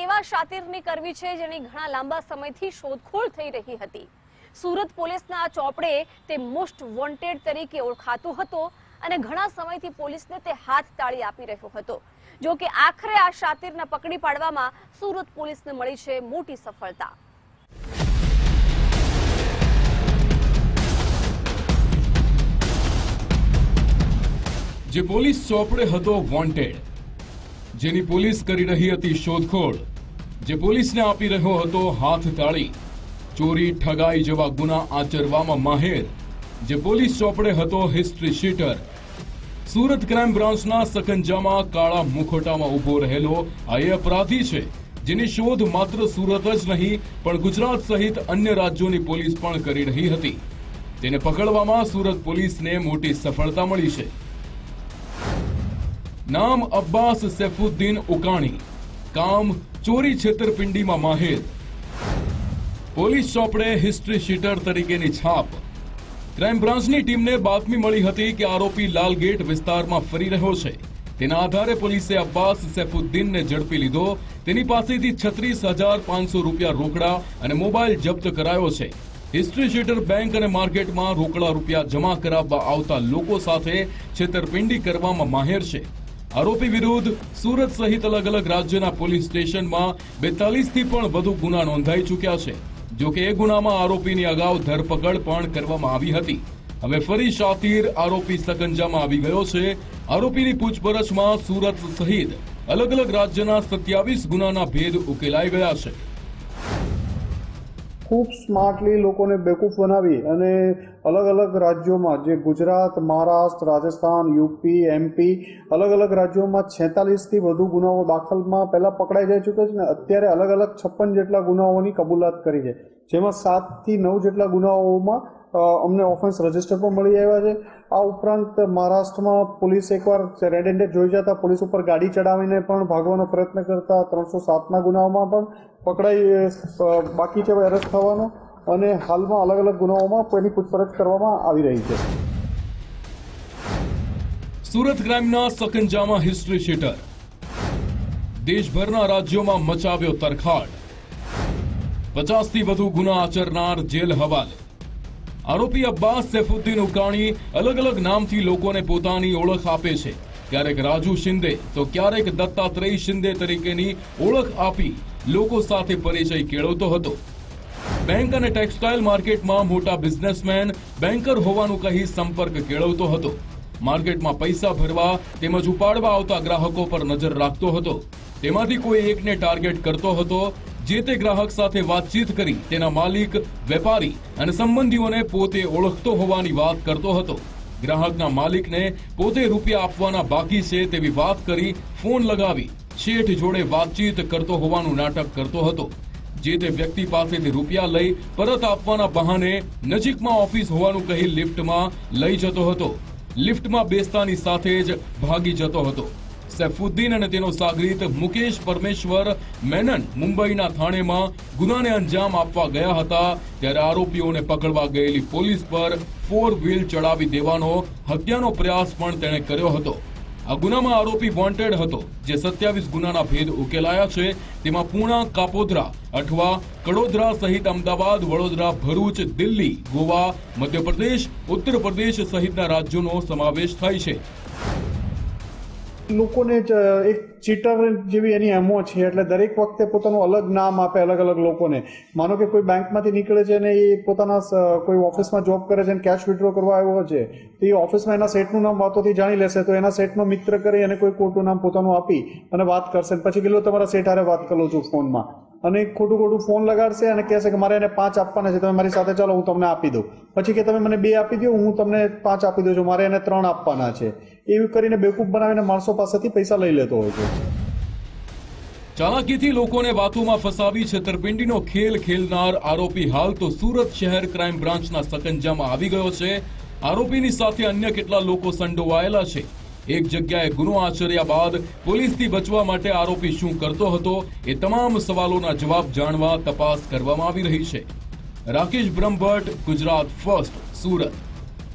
એવા શાતિરની કરવી છે જેની ઘણા લાંબા સમયથી શોધખોળ થઈ રહી હતી. સુરત પોલીસના આ ચોપડે તે મોસ્ટ વોન્ટેડ તરીકે ઓળખાતો હતો અને ઘણા સમયથી પોલીસને તે હાથ તાળી આપી રહ્યો હતો. જો કે આખરે આ શાતિરને પકડી પાડવામાં સુરત પોલીસને મળી છે મોટી સફળતા. જે પોલીસ ચોપડે હતો વોન્ટેડ જેની પોલીસ કરી રહી હતી શોધખોળ. જે પોલીસને આપી રહ્યો હતો હાથ તાળી. ચોરી, ઠગાઈ જેવા ગુના આચરવામાં માહેર. જે પોલીસ ચોપડે હતો હિસ્ટ્રી શીટર સુરત ક્રાઇમ બ્રાન્ચના સકંજામાં કાળા મુખોટામાં ઊભો રહેલો આ એ અપરાધી છે, જેની શોધ માત્ર સુરત જ નહીં, પણ ગુજરાત સહિત અન્ય રાજ્યોની પોલીસ પણ કરી રહી હતી. તેને પકડવામાં સુરત પોલીસને મોટી સફળતા મળી છે. નામ અબ્બાસ સૈફુદ્દીન ઉકાણી. કામ ચોરી છેતરપિંડીમાં માહિર. પોલીસ ચોપડે હિસ્ટ્રી શીટર તરીકેની છાપ. ક્રાઇમ બ્રાન્ચની ટીમને બાતમી મળી હતી કે આરોપી લાલગેટ વિસ્તારમાં ફરી રહ્યો છે. તેના આધારે પોલીસે અબ્બાસ સૈફુદ્દીનને ઝડપી લીધો. તેની પાસેથી છત્રીસ હજાર પાંચસો રૂપિયા રોકડા અને મોબાઈલ જપ્ત કરાયો છે. હિસ્ટ્રી શીટર બેંક અને માર્કેટમાં રોકડા રૂપિયા જમા કરાવવા આવતા લોકો સાથે છેતરપિંડી કરવામાં માહેર છે. આરોપી વિરુદ્ધ સુરત સહિત અલગ અલગ રાજ્યના પોલીસ સ્ટેશનમાં બેતાલીસથી પણ વધુ ગુના નોંધાઈ ચૂક્યા છે. જો કે એ ગુનામાં આરોપીની અગાઉ ધરપકડ પણ કરવામાં આવી હતી. હવે ફરી શાતીર આરોપી સકંજામાં આવી ગયો છે. આરોપીની પૂછપરછમાં સુરત સહિત અલગ અલગ રાજ્યના સત્યાવીસ ગુનાના ભેદ ઉકેલાઈ ગયા છે. ખૂબ સ્માર્ટલી લોકોને બેકૂફ બનાવી અને અલગ અલગ રાજ્યોમાં જે ગુજરાત, મહારાષ્ટ્ર, રાજસ્થાન, યુપી, એમપી અલગ અલગ રાજ્યોમાં છેતાલીસથી વધુ ગુનાઓ દાખલમાં પહેલાં પકડાઈ જઈ ચૂક્યો છે ને અત્યારે અલગ અલગ છપ્પન જેટલા ગુનાઓની કબૂલાત કરી છે. જેમાં સાતથી નવ જેટલા ગુનાઓમાં અમને ઓફેન્સ રજિસ્ટર પણ મળી આવ્યા છે. આ ઉપરાંત મહારાષ્ટ્રમાં પોલીસ એકવાર રેડ હેન્ડેડ જોઈ જતા પોલીસ ઉપર ગાડી ચડાવીને પણ ભાગવાનો પ્રયત્ન કરતા ત્રણસો સાતના ગુનાઓમાં પણ પકડાઈ બાકી છે એરેસ્ટ થવાનો અને હાલમાં અલગ અલગ ગુનાઓમાં કોઈની પૂછપરછ કરવામાં આવી રહી છે. સુરત ક્રાઇમના સકંજામાં હિસ્ટ્રી શીટર દેશભરના રાજ્યોમાં મચાવ્યો તરખાડ. પચાસથી વધુ ગુના આચરનાર જેલ હવાલે. આરોપી અબ્બાસ સૈફુદ્દીન ઉકાણી અલગ અલગ નામથી લોકોને પોતાની ઓળખ આપે છે. ક્યારેક રાજુ શિંદે તો ક્યારેક દત્તાત્રેય શિંદે તરીકેની ઓળખ આપી લોકો સાથે પરિચય કેળવતો હતો. બેંક અને ટેક્સટાઇલ માર્કેટમાં મોટા બિઝનેસમેન બેન્કર હોવાનું કહી સંપર્ક કેળવતો હતો. માર્કેટમાં પૈસા ભરવા તેમજ ઉપાડવા આવતા ગ્રાહકો પર નજર રાખતો હતો. તેમાંથી કોઈ એકને ટાર્ગેટ કરતો હતો જે તે ગ્રાહક સાથે વાતચીત કરી તેના માલિક, વેપારી અને સંબંધીઓને પોતે ઓળખતો હોવાની વાત કરતો હતો. ગ્રાહકના માલિકને પોતે રૂપિયા આપવાના બાકી છે તેવી વાત કરી ફોન લગાવી, શેઠ જોડે વાતચીત કરતો હોવાનું નાટક કરતો હતો. જે તે વ્યક્તિ પાસેથી રૂપિયા લઈ પરત આપવાના બહાને નજીકમાં ઓફિસ હોવાનું કહી લિફ્ટમાં લઈ જતો હતો. લિફ્ટમાં બેસતાની સાથે જ ભાગી જતો હતો. સૈફુદ્દીન અને તેનો સાગરીત મુકેશ પરમેશ્વર મેનન મુંબઈના થાણેમાં ગુનાને અંજામ આપવા ગયા હતા. ત્યારે આરોપીઓને પકડવા ગયેલી પોલીસ પર ફોર વ્હીલ ચડાવી દેવાનો હત્યાનો પ્રયાસ પણ તેણે કર્યો હતો. આ ગુનામાં આરોપી વોન્ટેડ હતો, જે સત્યાવીસ ગુનાના ભેદ ઉકેલાયા છે. તેમાં પૂણા, કાપોદ્રા અઠવા કડોદરા સહિત અમદાવાદ, વડોદરા, ભરૂચ, દિલ્હી, ગોવા, મધ્યપ્રદેશ ઉત્તર પ્રદેશ સહિતના રાજ્યોનો સમાવેશ થાય છે. લોકોને એક ચીટર જેવી એની એમો છે, એટલે દરેક વખતે પોતાનું અલગ નામ આપે અલગ અલગ લોકોને. માનો કે કોઈ બેંકમાંથી નીકળે છે અને એ પોતાના કોઈ ઓફિસમાં જોબ કરે છે અને કેશ વિડ્રો કરવા આવ્યો છે, તો એ ઓફિસમાં એના સેટનું નામ વાતોથી જાણી લેશે, તો એના સેટનો મિત્ર કરી અને કોઈ ખોટું નામ પોતાનું આપી અને વાત કરશે. પછી પેલો તમારા સેટ હારે વાત કરું છું ફોનમાં. અને ખોટું ખોટું ફોન લગાડશે અને કહેશે કે મારે એને પાંચ આપવાના છે, તમે મારી સાથે ચાલો, હું તમને આપી દઉં. પછી કે તમે મને બે આપી દો હું તમને પાંચ આપી દઉં છું, મારે એને ત્રણ આપવાના છે. એવું કરીને બેવકૂફ બનાવીને માણસો પાસેથી પૈસા લઈ લેતો હોય છે. ચાલાકીથી લોકોને વાતોમાં ફસાવી છેતરપિંડીનો ખેલ ખેલનાર આરોપી હાલ તો સુરત શહેર ક્રાઇમ બ્રાન્ચના સકંજામાં આવી ગયો છે. આરોપીની સાથે અન્ય કેટલા લોકો સંડોવાયેલા છે? એક જગ્યાએ ગુનો આચર્યા બાદ પોલીસથી બચવા માટે આરોપી શું કરતો હતો એ તમામ સવાલોના જવાબ જાણવા તપાસ કરવામાં આવી રહી છે. રાકેશ બ્રહ્મભટ્ટ, ગુજરાત ફર્સ્ટ, સુરત.